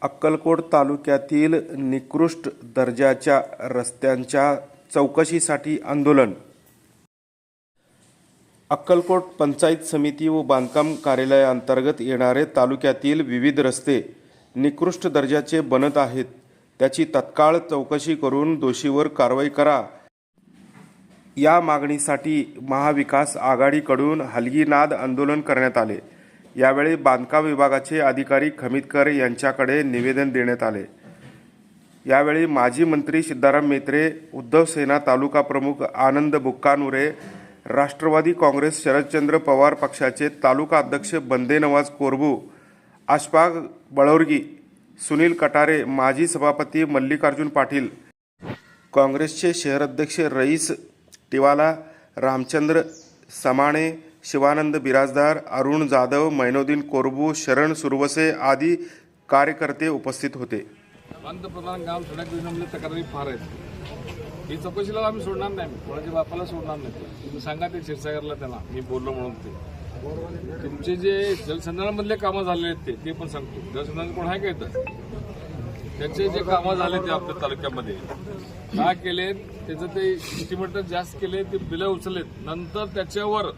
अक्कलकोट तालुक्यातील निकृष्ट दर्जाच्या रस्त्यांच्या चौकशीसाठी आंदोलन. अक्कलकोट पंचायत समिती व बांधकाम कार्यालयाअंतर्गत येणारे तालुक्यातील विविध रस्ते निकृष्ट दर्जाचे बनत आहेत. त्याची तत्काळ चौकशी करून दोषीवर कारवाई करा. या मागणीसाठी महाविकास आघाडीकडून हलगीनाद आंदोलन करण्यात आले. यावेळी बांधकाम विभागाचे अधिकारी खमितकर यांच्याकडे निवेदन देण्यात आले. यावेळी माजी मंत्री सिद्धाराम मेत्रे उद्धव सेना तालुका प्रमुख आनंद बुक्कानुरे राष्ट्रवादी काँग्रेस शरदचंद्र पवार पक्षाचे तालुका अध्यक्ष बंदे नवाज कोरबू आशफाक बळवर्गी सुनील कटारे माजी सभापती मल्लिकार्जुन पाटील काँग्रेसचे शहराध्यक्ष रईस टिवाला रामचंद्र समाणे शिवानंद बिराजदार अरुण जाधव मैनोदीन कोरबू शरण सुरवसे आदी कार्यकर्ते उपस्थित होते. पंतप्रधान काम थोड्या योजनेमध्ये तक्रारी फार आहेत. ही चौकशीला आम्ही सोडणार नाही. कोणाच्या बापाला सोडणार नाही. तुम्ही सांगा ते क्षीरसागरला त्यांना. मी बोललो म्हणून ते. तुमचे जे जलसंधारणामधले कामं झाले आहेत ते ते पण सांगतो. जलसंधारण कोण आहे का येतं त्याचे जे कामं झाले ते आपल्या तालुक्यामध्ये. का केले त्याचं ते एस्टिमेटर जास्त केले ते बिलं उचललेत. नंतर त्याच्यावर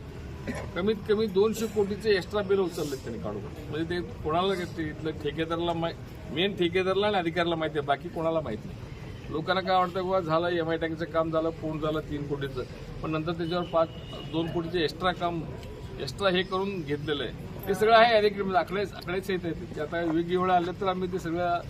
कमीत कमी दोनशे कोटीचे एक्स्ट्रा बिल उचलले त्यांनी काढून. म्हणजे ते कोणाला ते इथलं ठेकेदाराला मेन ठेकेदाराला आणि अधिकाऱ्याला माहिती आहे बाकी कोणाला माहिती नाही. लोकांना काय वाटतं बाबा झालं एम आय टँकचं काम झालं पूर्ण झालं तीन कोटीचं. पण नंतर त्याच्यावर पाच दोन कोटीचे एक्स्ट्रा काम एक्स्ट्रा हे करून घेतलेलं आहे. ते सगळं आहे अधिकृत आकडेच आकडेच येत आहेत. ते आता वेगवेगळ्या आले तर आम्ही ते सगळं